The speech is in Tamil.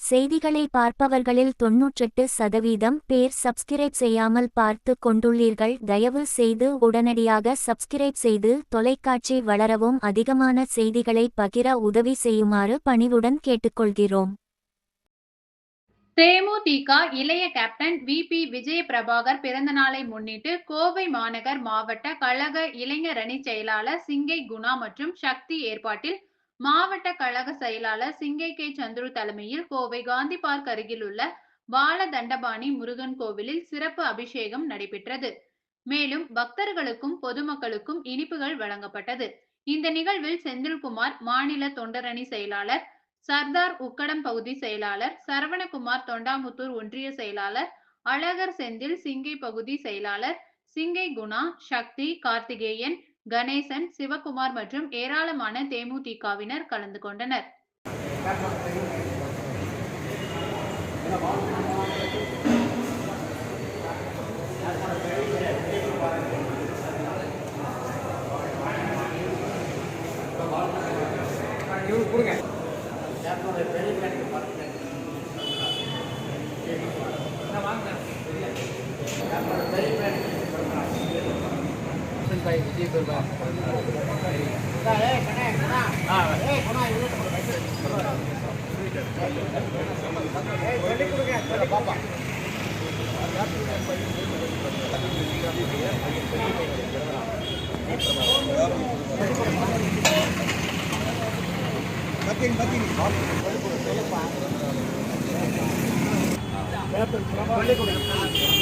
செய்திகளை பார்ப்பவர்களில் தொன்னூற்றெட்டு சதவீதம் பேர் சப்ஸ்கிரைப் செய்யாமல் பார்த்து கொண்டுள்ளீர்கள். தயவு செய்து உடனடியாக சப்ஸ்கிரைப் செய்து தொலைக்காட்சி வளரவும் அதிகமான செய்திகளை பகிர உதவி செய்யுமாறு பணிவுடன் கேட்டுக்கொள்கிறோம். தேமுதிக இளைய கேப்டன் வி பி விஜயபிரபாகர் பிறந்த நாளை முன்னிட்டு கோவை மாநகர் மாவட்ட கழக இளைஞரணி செயலாளர் சிங்கை குணா மற்றும் சக்தி ஏற்பாட்டில் மாவட்ட கழக செயலாளர் சிங்கை கே. சந்துரு தலைமையில் கோவை காந்தி பார்க் அருகில் உள்ள பால தண்டபாணி முருகன் கோவிலில் சிறப்பு அபிஷேகம் நடைபெற்றது. மேலும் பக்தர்களுக்கும் பொதுமக்களுக்கும் இனிப்புகள் வழங்கப்பட்டது. இந்த நிகழ்வில் செந்தில்குமார் மாநில தொண்டரணி செயலாளர் சர்தார் உக்கடம் பகுதி செயலாளர் சரவணகுமார் தொண்டாமுத்தூர் ஒன்றிய செயலாளர் அழகர் செந்தில் சிங்கை பகுதி செயலாளர் சிங்கை குணா சக்தி கார்த்திகேயன் கணேசன் சிவகுமார் மற்றும் ஏராளமான தேமுதிகவினர் கலந்து கொண்டனர். Husband by Vijay Perumal Pithan Pithan paper